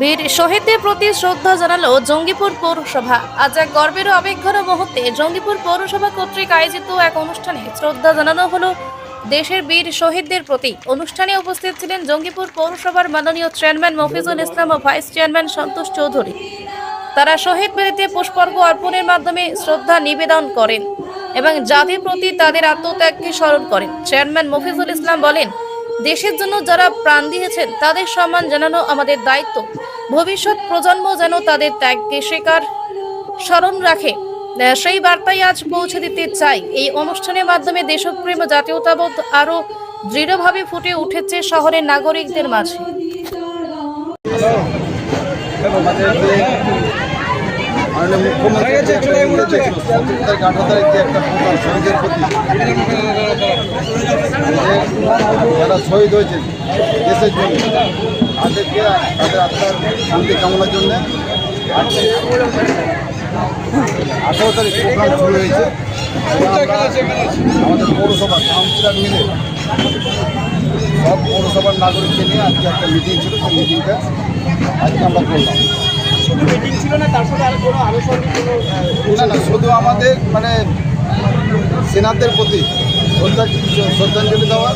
বীর শহীদদের প্রতি শ্রদ্ধা জানালো জঙ্গিপুর পৌরসভা। আজ এক গর্বের আবেগঘন মুহূর্তে জঙ্গিপুর পৌরসভা কর্তৃক আয়োজিত এক অনুষ্ঠানে শ্রদ্ধা জানানো হলো দেশের বীর শহীদদের প্রতি। অনুষ্ঠানে উপস্থিত ছিলেন জঙ্গিপুর পৌরসভার মাননীয় চেয়ারম্যান মফিজুল ইসলাম ও ভাইস চেয়ারম্যান সন্তোষ চৌধুরী। তারা শহীদ বেদিতে পুষ্পার্ঘ অর্পণের মাধ্যমে শ্রদ্ধা নিবেদন করেন এবং জাতির প্রতি তাদের আত্মত্যাগকে স্মরণ করেন। চেয়ারম্যান মফিজুল ইসলাম বলেন দেশের জন্য যারা প্রাণ দিয়েছেন, তাদের সম্মান জানানো আমাদের দায়িত্ব। ভবিষ্যৎ প্রজন্ম যেন তাদের ত্যাগকে স্বীকার, স্মরণ রাখে। সেই বার্তাই আজ পৌঁছে দিতে চাই। এই অনুষ্ঠানের মাধ্যমে দেশপ্রেম জাতীয়তাবোধ আরও দৃঢ়ভাবে ফুটে উঠেছে শহরের নাগরিকদের মাঝে। যারা শহীদ হয়েছেন দেশের জন্য। তাদেরকে তাদের আত্মার শান্তি কামনার জন্য আজকে আঠারো তারিখ প্রোগ্রাম শুরু হয়েছে। আমাদের পৌরসভা কাউন্সিলর মিলে সব পৌরসভার নাগরিককে নিয়ে আজকে একটা মিটিং ছিল সেই মিটিংটা আজকে আমরা করলাম। না না শুধু আমাদের মানে সেনাদের প্রতি শ্রদ্ধা শ্রদ্ধাঞ্জলি দেওয়া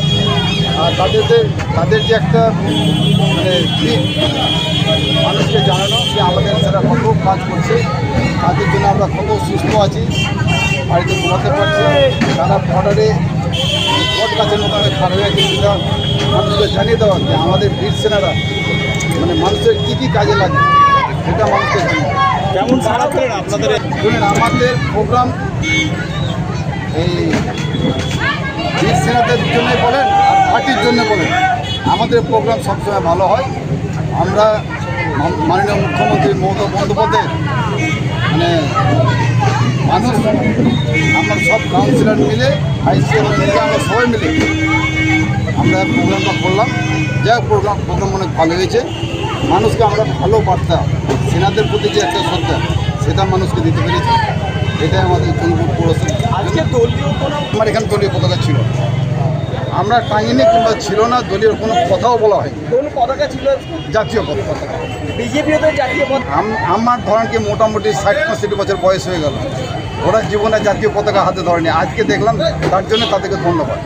তাদের যে- তাদের যে একটা মানে দিক মানুষকে জানানো যে আমাদের তারা কত কাজ করছে। তাদের জন্য আমরা কত সুস্থ আছি। বাড়িতে ঘুমাতে পারছি তারা বর্ডারে ভোট গাছের মতো আমি খারাপ হয়ে সেটা মানুষকে জানিয়ে দেওয়া যে আমাদের বীর সেনারা মানে মানুষের কী কী কাজে লাগে সেটা মানুষকে জানিয়ে কেমন সারা আপনাদের? শুনুন আমাদের প্রোগ্রাম এই বীর সেনাদের জন্য বলেন আর জন্য বলেন আমাদের প্রোগ্রাম সবসময় ভালো হয়। আমরা মাননীয় মুখ্যমন্ত্রী মমতা বন্দ্যোপাধ্যায় মানে মানুষ, আমরা সব কাউন্সিলর মিলে আইসিএম মিলে, আমরা সবাই মিলে আমরা প্রোগ্রামটা করলাম। হোক প্রোগ্রাম প্রোগ্রাম অনেক ভালো হয়েছে। মানুষকে আমরা ভালো বার্তা, সেনাদের প্রতি যে একটা শ্রদ্ধা, সেটা মানুষকে দিতে পেরেছি। এটাই আমাদের পৌরসভা আজকে দলীয় কোনো আমার এখানে দলীয় পতাকা ছিল। আমরা টাঙিনি কিংবা ছিল না দলীয় কোনো কথাও বলা হয়নি। কোন পতাকা ছিল? জাতীয় পতাকা। বিজেপিও তো জাতীয় পতাকা। আমার ধরেন কি মোটামুটি ষাট পঁয়ষট্টি বছর বয়স হয়ে গেল। ওরা জীবনে জাতীয় পতাকা হাতে ধরেনি। আজকে দেখলাম তার জন্য তাদেরকে ধন্যবাদ।